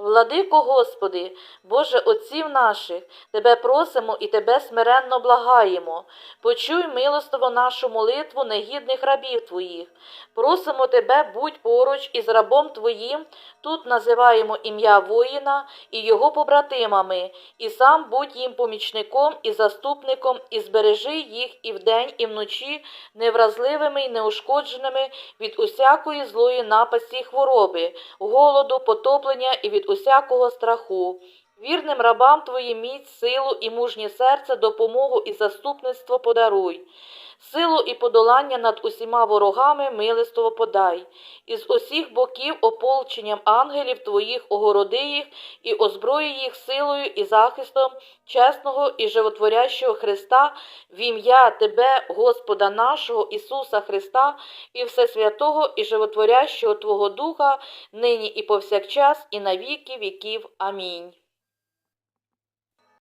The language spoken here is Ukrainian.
Владико Господи, Боже Отців наших, Тебе просимо і Тебе смиренно благаємо. Почуй милостиво нашу молитву негідних рабів Твоїх. Просимо Тебе, будь поруч із рабом Твоїм, тут називаємо ім'я воїна і його побратимами, і сам будь їм помічником і заступником, і збережи їх і вдень, і вночі невразливими і неушкодженими від усякої злої напасті хвороби, голоду, потоплення і усякого страху. Вірним рабам Твоїм міць, силу і мужнє серце, допомогу і заступництво подаруй. Силу і подолання над усіма ворогами милистово подай. Із усіх боків ополченням ангелів Твоїх огороди їх і озброї їх силою і захистом чесного і животворящого Христа в ім'я Тебе, Господа нашого Ісуса Христа, і Всесвятого і животворящого Твого Духа, нині і повсякчас, і на віки віків. Амінь.